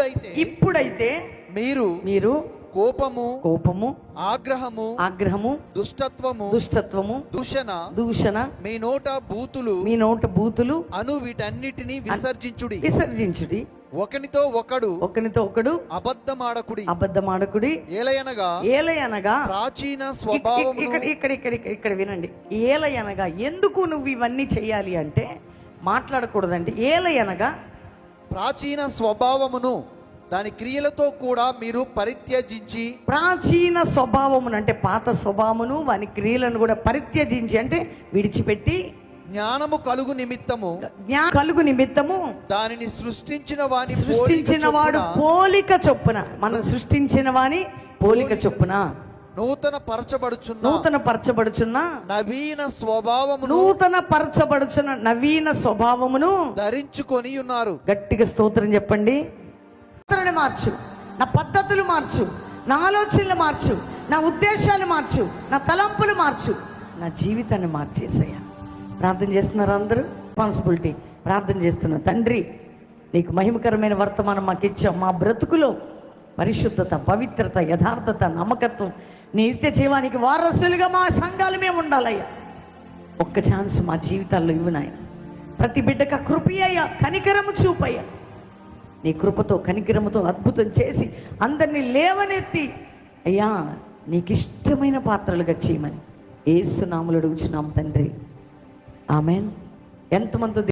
ఇప్పుడైతే ఇప్పుడైతే మీరు మీరు కోపము కోపము ఆగ్రహము ఆగ్రహము దుష్టత్వము దుష్టత్వము దూషణ దూషణ మీ నోట బూతులు మీ నోట బూతులు అను వీటన్నిటిని విసర్జించుడి. విసర్జించుడి. ఒకనితో ఒకడు ఒకనితో ఒకడు అబద్ధమాడకుడి. అబద్ధమాడకుడి. ఏలయనగా ఏలయనగా ప్రాచీన ఇక్కడ ఇక్కడ ఇక్కడ ఇక్కడ ఇక్కడ వినండి. ఏలయనగా ఎందుకు నువ్వు ఇవన్నీ చేయాలి అంటే మాట్లాడకూడదండి. ఏలయనగా ప్రాచీన స్వభావమును దాని క్రియలతో కూడా మీరు పరిత్యజించి ప్రాచీన స్వభావమును అంటే పాత స్వభావమును వాని క్రియలను కూడా పరిత్యజించి అంటే విడిచిపెట్టి జ్ఞానము కలుగు నిమిత్తము జ్ఞా కలుగు నిమిత్తము దానిని సృష్టించిన వాని సృష్టించిన వాడు పోలిక చొప్పున మనం సృష్టించిన వాని పోలిక చొప్పున. నూతన పరచబడుచున్న నూతన పరచబడుచున్న నవీన స్వభావమును నూతన పరచబడుచున్న నవీన స్వభావమును ధరించుకొని ఉన్నారు. గట్టిగా స్తోత్రం చెప్పండి. మార్చు. నా పద్ధతులు మార్చు. నా ఆలోచనలు మార్చు. నా ఉద్దేశాలు మార్చు. నా తలంపులు మార్చు. నా జీవితాన్ని మార్చేసయ్యా. ప్రార్థన చేస్తున్నారు అందరూ? రెస్పాన్సిబిలిటీ ప్రార్థన చేస్తున్నా తండ్రి నీకు మహిమకరమైన వర్తమానం మాకు ఇచ్చావు మా బ్రతుకులో పరిశుద్ధత పవిత్రత యథార్థత నమ్మకత్వం. నిత్య జీవానికి వారసులుగా మా సంఘాలు మేము ఉండాలయ్యా. ఒక్క ఛాన్స్ మా జీవితాల్లో ఇవ్వునాయన ప్రతి బిడ్డక ఆ కృపయ్యా కనికరము చూపయ్యా. నీ కృపతో కనికరముతో అద్భుతం చేసి అందరినీ లేవనెత్తి అయ్యా నీకు ఇష్టమైన పాత్రలుగా చేయమని. ఏసునాములు అడుగుచున్నాం తండ్రి. ఆమెన్. ఎంతమంది